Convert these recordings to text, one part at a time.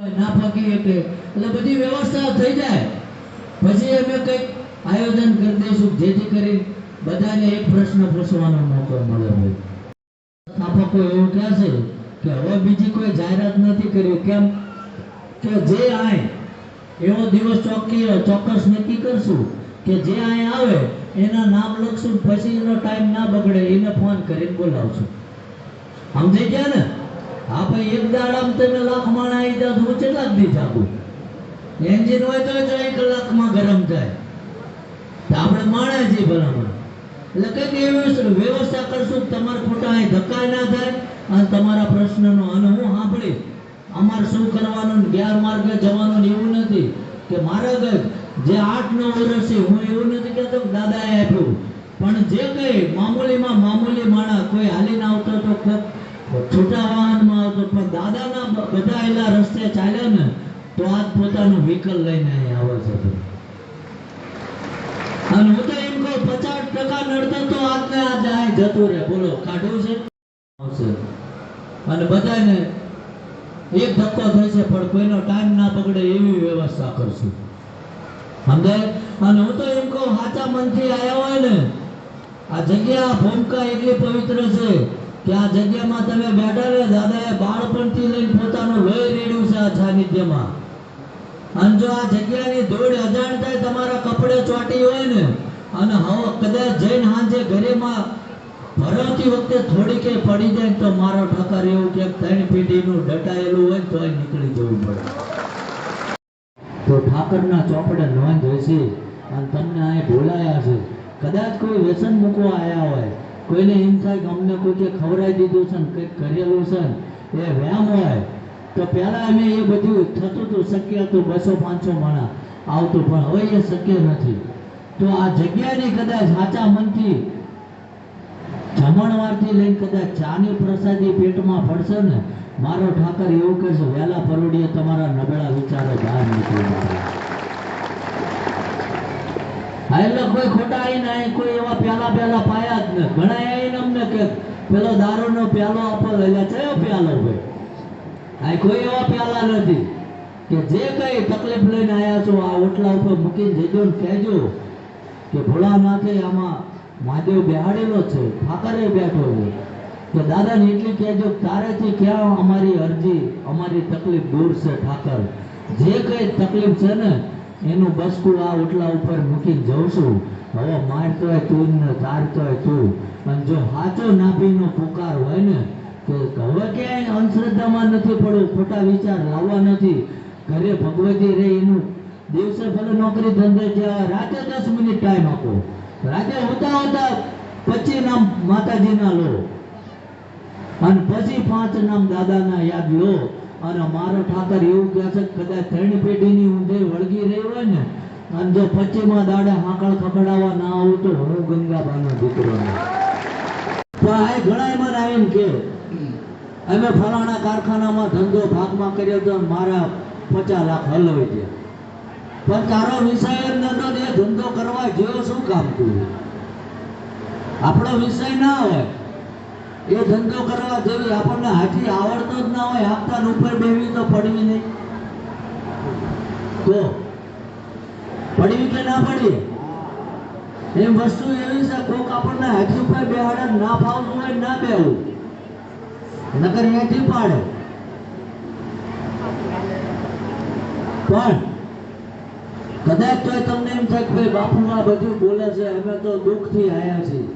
ના ફાકી શકે એટલે બધી વ્યવસ્થા થઈ જાય. પછી અમે કંઈક આયોજન કરી દઈશું, જેથી કરી બધાને એક પ્રશ્ન પૂછવાનો મોકો મળે ભાઈ. સ્થાપકો એવું કહે છે કે હવે બીજી કોઈ જાહેરાત નથી કરી. કેમ? કે જે આય, એવો દિવસ ચોક્કી ચોક્કસ નક્કી કરશું કે જે આય આવે, એના નામ લખશું, પછી એનો ટાઈમ ના બગડે, એને ફોન કરીને બોલાવશું. સમજાઈ ગયા ને? હા ભાઈ એક દાડામાં તમે લાખ માણ આવી જાવ તો કેટલા દી જાગું. એન્જિન હોય તો જો કલાકમાં ગરમ થાય. આપણે માણા છીએ ભલામણ. એટલે કંઈક વ્યવસ્થા કરશું તમારા ખોટા અહીં ધક્કા ના થાય અને તમારા પ્રશ્નનો, અને હું સાંભળીશ. અમારે શું કરવાનું ગેરમાર્ગે જવાનું એવું નથી કે મારા ગજ જે આઠ નવ વર્ષ છે, હું એવું નથી કહેતો દાદાએ આપ્યું. પણ જે કંઈ મામૂલીમાં મામૂલી માણસ કોઈ હાલીને આવતો તો છૂટા વાહનમાં આવતો પણ દાદાના બધા એલા રસ્તે ચાલ્યા ને, તો આજ પોતાનું વ્હીકલ લઈને અહીં આવે છે અને હું તો એમ કહું, પચાસ ટકા નડતો તો આજને આજ અહીં જતું રહે. બોલો, કાઢવું છે? આવશે. અને બધાને એક ધક્કો થશે પણ કોઈનો ટાઈમ ના પકડે એવી વ્યવસ્થા કરશું. સમજાય અને હું તો એમ કહું, સાચા મનથી આવ્યા હોય ને, આ જગ્યા ભૂમિકા એટલી પવિત્ર છે કે આ જગ્યામાં તમે બેઠા રહે, દાદાએ બાળપણથી લઈને પોતાનું લોહી રેડ્યું છે આ સાનિધ્યમાં. અને જો આ જગ્યાની ધૂળ અજાણતા તમારા કપડે ચોટી હોય ને, અને હવે કદાચ જઈને હાંજે ઘરેમાં ભરવતી વખતે થોડી કે પડી જાય તો મારો ઠકર એવું કે ત્રણ પેઢીનું દટાયેલું હોય તો નીકળી જવું પડે. તો ઠાકરના ચોપડે નોંધ છે અને તમને અહીં બોલાયા છે. કદાચ કોઈ વ્યસન મૂકવા આવ્યા હોય કોઈને એમ થાય કે અમને કોઈ ખવડાવી દીધું છે ને કંઈક કરેલું છે, એ વ્યામ હોય. તો પહેલાં અમે એ બધું થતું હતું, શક્ય હતું બસો, પાંચસો માણા. આવતું પણ હવે એ શક્ય નથી. તો આ જગ્યાની કદાચ સાચા મનથી જમણવારથી લઈને કદાચ ચાની પ્રસાદી પેટમાં પડશે ને, મારો ઠાકર એવું કહેશે વહેલા પરોડીએ તમારા નબળા વિચારો બહાર નીકળી જાય હા એટલે કોઈ ખોટા આવીને અહીં કોઈ એવા પ્યાલા પ્યાલા પાયા જ ને ઘણા આવીને અમને કે પેલો દારૂનો પ્યાલો આપો એટલે કયો પ્યાલો ભાઈ આ કોઈ એવા પ્યાલા નથી કે જે કઈ તકલીફ લઈને આવ્યા છો, આ ઓટલા ઉપર મૂકીને જજો ને કહેજો કે ભોળાનાથે આમાં મહાદેવ બેહાડેલો છે ઠાકરે બેઠો છે. કે દાદાને એટલી કહેજો તારેથી ક્યાં અમારી અરજી, અમારી તકલીફ દૂર છે, ઠાકર. જે કઈ તકલીફ છે ને એનું બસકું આ ઓટલા ઉપર મૂકી જઉં છું. હવે મારતોય તું ને તારતોય તું. અને જો સાચો નાભીનો પુકાર હોય ને, તો હવે ક્યાંય અંધશ્રદ્ધામાં નથી પડવું. ખોટા વિચાર લાવવા નથી. ઘરે ભગવતી રે એનું. દિવસે ભલે નોકરી ધંધે જવા રાતે દસ મિનિટ ટાઈમ આપો. રાતે હોતા હોતા પચી નામ માતાજીના લો. અને પછી પાંચ નામ દાદાના યાદ લો. અને મારો ઠાકર એવું કહે છે કદાચ ત્રણ પેઢીની ઊંધે વળગી રહી હોય ને, અને જો પચીમાં દાડે હાંકળ ખબડાવવા ના આવું તો હું ગંગાબાનો દીકરો. પણ આ ઘણા એમાં આવીને કે અમે ફલાણા કારખાનામાં ધંધો ભાગમાં કર્યો તો મારા પચાસ લાખ હલવાઈ છે. પણ તારો વિષય જ નતો એ ધંધો કરવા જેવો શું કામ તું? આપણો વિષય ના હોય. એ ધંધો કરવા જેવી આપણને હાથી આવડતો જ ના હોય આપતા ઉપર બેવી તો પડવી નહીં. તો પડવી કે ના પડી એમ વસ્તુ એવી છે, કોક આપણને હાજી ઉપર બેહાડે ના ફાવતું હોય ના બેવું નકર અહીંયાથી પાડે. પણ કદાચ તોય તમને એમ થાય કે ભાઈ બાપુ આ બધું બોલે છે, અમે તો દુઃખથી આવ્યા છીએ.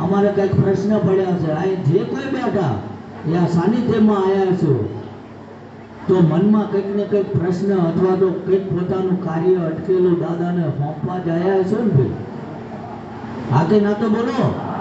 અમારે કંઈક પ્રશ્ન પડ્યા છે. આ જે કોઈ બેઠા, એ આ સાનિધ્યમાં આયા છો. તો મનમાં કંઈક ને કંઈક પ્રશ્ન અથવા તો કંઈક પોતાનું કાર્ય અટકેલું દાદાને સોંપવા જ આયા છો ને ભાઈ? હા કે ના તો બોલો.